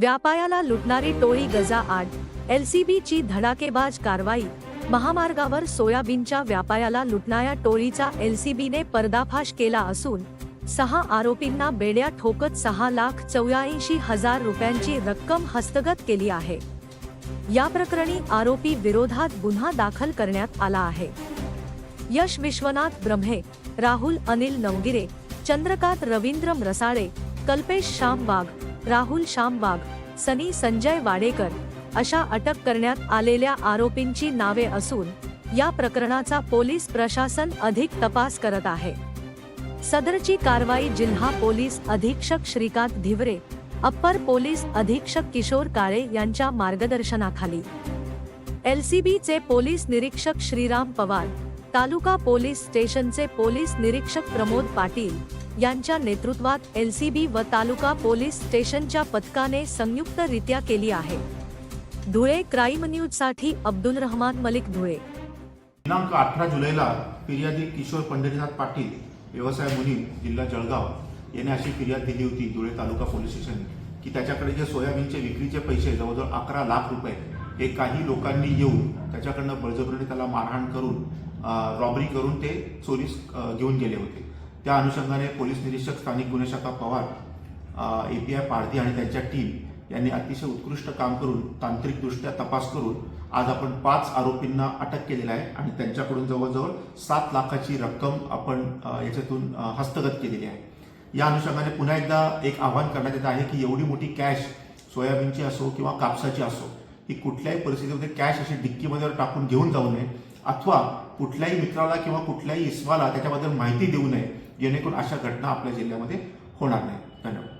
व्यापायाला लुटणारी टोळी गजा आड. एलसीबीची धडाकेबाज कारवाई. महामार्गावर सोयाबीनच्या व्यापायाला लुटणाऱ्या टोळीचा एलसीबीने पर्दाफाश केला असून सहा आरोपींना बेड्या ठोकत सहा लाख चौऱ्याऐंशी हजार रुपयांची रक्कम हस्तगत केली आहे. या प्रकरणी आरोपी विरोधात गुन्हा दाखल करण्यात आला आहे. यश विश्वनाथ ब्रह्मे राहुल अनिल नवगिरे चंद्रकांत रवींद्र रसाळे कल्पेश श्याम वाघ राहुल शामबाग सनी संजय वाडेकर अशा अटक करण्यात आलेल्या आरोपींची नावे असून या प्रकरणाचा पोलीस प्रशासन अधिक तपास करत आहे. सदरची कारवाई जिल्हा पोलीस अधीक्षक श्रीकांत धिवरे अप्पर पोलीस अधीक्षक किशोर काळे यांच्या मार्गदर्शनाखाली. एलसीबीचे पोलीस निरीक्षक श्रीराम पवार तालुका पोलीस स्टेशनचे पोलीस निरीक्षक प्रमोद पाटील यांच्या नेतृत्वात एलसीबी व तालुका पोलीस स्टेशनच्या पथकाने संयुक्तरित्या केली आहे. धुळे क्राईम न्यूजसाठी अब्दुल रहमान मलिक धुळे. दिनांक अठरा जुलैला फिर्यादी किशोर पंढरीनाथ पाटील व्यवसाय मुनीम जिल्हा जळगाव याने अशी फिर्याद दिली होती धुळे तालुका पोलीस स्टेशन की त्याच्याकडे जे सोयाबीनचे विक्रीचे पैसे जवळजवळ अकरा लाख रुपये हे काही लोकांनी येऊन त्याच्याकडनं बळजबरीने त्याला मारहाण करून रॉबरी करून ते चोरीस घेऊन गेले होते. त्या अनुषंगाने पोलीस निरीक्षक स्थानिक गुन्हे शाखा Pawar A P I Pardhi आणि त्यांच्या टीम यांनी अतिशय उत्कृष्ट काम करून तांत्रिकदृष्ट्या तपास करून आज आपण पाच आरोपींना अटक केलेलं आहे आणि त्यांच्याकडून जवळजवळ सात लाखाची रक्कम आपण याच्यातून हस्तगत केलेली आहे. या अनुषंगाने पुन्हा एकदा एक आव्हान करण्यात येत आहे की एवढी मोठी कॅश सोयाबीनची असो किंवा कापसाची असो ही कुठल्याही परिस्थितीमध्ये कॅश अशी डिक्कीमध्ये टाकून घेऊन जाऊ नये. अथवा कुठल्याही मित्राला किंवा कुठल्याही इस्माला त्याच्याबद्दल माहिती देऊ नये जेणेकरून अशा घटना आपल्या जिल्ह्यामध्ये होणार नाही. धन्यवाद.